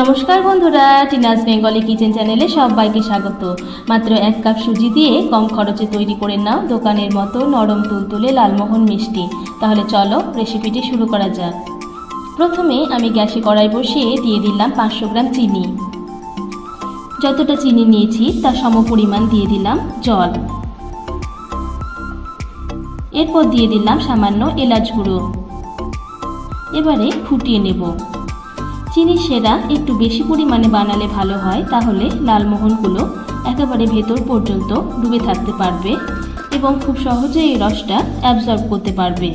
নমস্কার বন্ধুরা, Tina's Bengali kitchen চ্যানেলে সবাইকে স্বাগত। মাত্র এক কাপ সুজি দিয়ে কম খরচে তৈরি করে নাও দোকানের মতো নরম তুলতুলে লালমোহন মিষ্টি। তাহলে চলো রেসিপিটি শুরু করা যাক। প্রথমে আমি গ্যাসে কড়াই বসিয়ে দিয়ে দিলাম পাঁচশো গ্রাম চিনি। যতটা চিনি নিয়েছি তার সম পরিমাণ দিয়ে দিলাম জল। এরপর দিয়ে দিলাম সামান্য এলাচ গুঁড়ো। এবারে ফুটিয়ে নেব। চিনি সেরা একটু বেশি পরিমাণে বানালে ভালো হয়, তাহলে লালমোহনগুলো একেবারে ভেতর পর্যন্ত ডুবে থাকতে পারবে এবং খুব সহজে এই রসটা অ্যাবজর্ব করতে পারবে।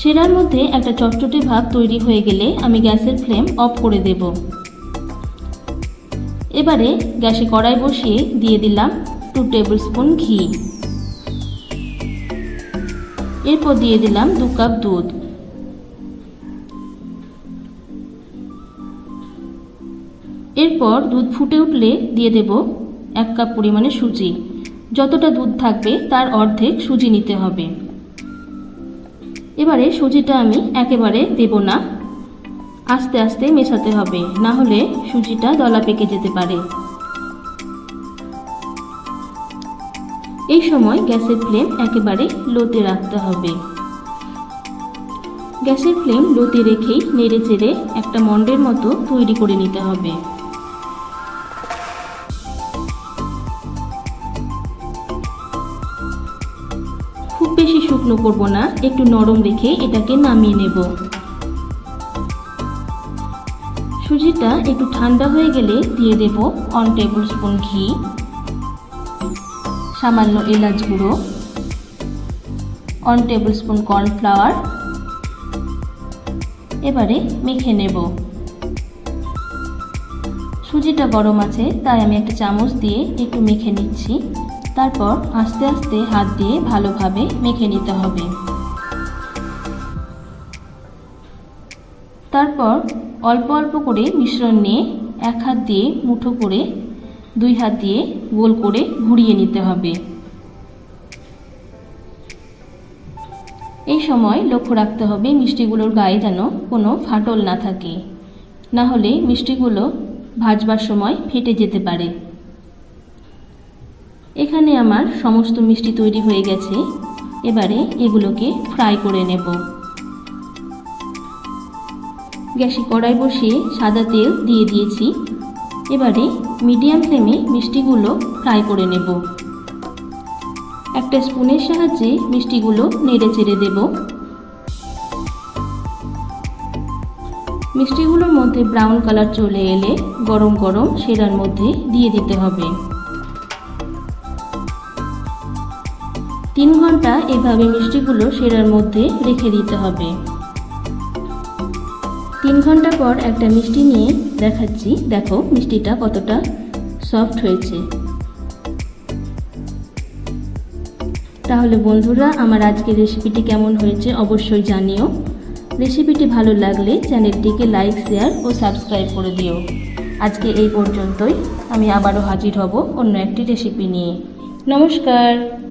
সেরার মধ্যে একটা চটচটে ভাব তৈরি হয়ে গেলে আমি গ্যাসের ফ্লেম অফ করে দেব। এবারে গ্যাসে কড়াই বসিয়ে দিয়ে দিলাম টু টেবিল স্পুন ঘি। এরপর দিয়ে দিলাম দু কাপ দুধ। এরপর দুধ ফুটে উঠলে দিয়ে দেব এক কাপ পরিমাণে সুজি। যতটা দুধ থাকবে তার অর্ধেক সুজি নিতে হবে। এবারে সুজিটা আমি একেবারে দেব না। আস্তে আস্তে মেশাতে হবে, না হলে সুজিটা দলা পেকে যেতে পারে। এই সময় গ্যাসের ফ্লেম একেবারে লোতে রাখতে হবে। গ্যাসের ফ্লেম লোতে রেখেই নেড়ে চেড়ে একটা মন্ডের মতো তৈরি করে নিতে হবে। বেশি শুকনো করব না, একটু নরম রেখে এটাকে নামিয়ে নেব। সুজিটা একটু ঠান্ডা হয়ে গেলে দিয়ে দেব ওয়ান টেবিল স্পুন ঘি, সামান্য এলাচ গুঁড়ো ওয়ান টেবিল স্পুন কর্নফ্লাওয়ার এবারে মেখে নেব। সুজিটা গরম আছে, তাই আমি একটা চামচ দিয়ে একটু মেখে নিচ্ছি। তারপর আস্তে আস্তে হাত দিয়ে ভালোভাবে মেখে নিতে হবে। তারপর অল্প অল্প করে মিশ্রণ নিয়ে এক হাত দিয়ে মুঠো করে দুই হাত দিয়ে গোল করে ঘুরিয়ে নিতে হবে। এই সময় লক্ষ্য রাখতে হবে মিষ্টিগুলোর গায়ে যেন কোনো ফাটল না থাকে। না হলে মিষ্টিগুলো ভাজবার সময় ফেটে যেতে পারে। এখানে আমার সমস্ত মিষ্টি তৈরি হয়ে গেছে। এবারে এগুলোকে ফ্রাই করে নেব। গ্যাসে কড়াই বসিয়ে সাদা তেল দিয়ে দিয়েছি। এবারে মিডিয়াম ফ্লেমে মিষ্টিগুলো ফ্রাই করে নেব। একটা স্পুনের সাহায্যে মিষ্টিগুলো নেড়ে চেড়ে দেব। মিষ্টিগুলোর মধ্যে ব্রাউন কালার চলে এলে গরম গরম সেরার মধ্যে দিয়ে দিতে হবে। তিন ঘণ্টা এভাবে মিষ্টিগুলো সেরার মধ্যে রেখে দিতে হবে। তিন ঘণ্টা পর একটা মিষ্টি নিয়ে দেখাচ্ছি। দেখো মিষ্টিটা কতটা সফট হয়েছে। তাহলে বন্ধুরা, আমার আজকের রেসিপিটি কেমন হয়েছে অবশ্যই জানিও। রেসিপিটি ভালো লাগলে চ্যানেলটিকে লাইক শেয়ার ও সাবস্ক্রাইব করে দিও। আজকে এই পর্যন্তই। আমি আবারও হাজির হব অন্য একটি রেসিপি নিয়ে। নমস্কার।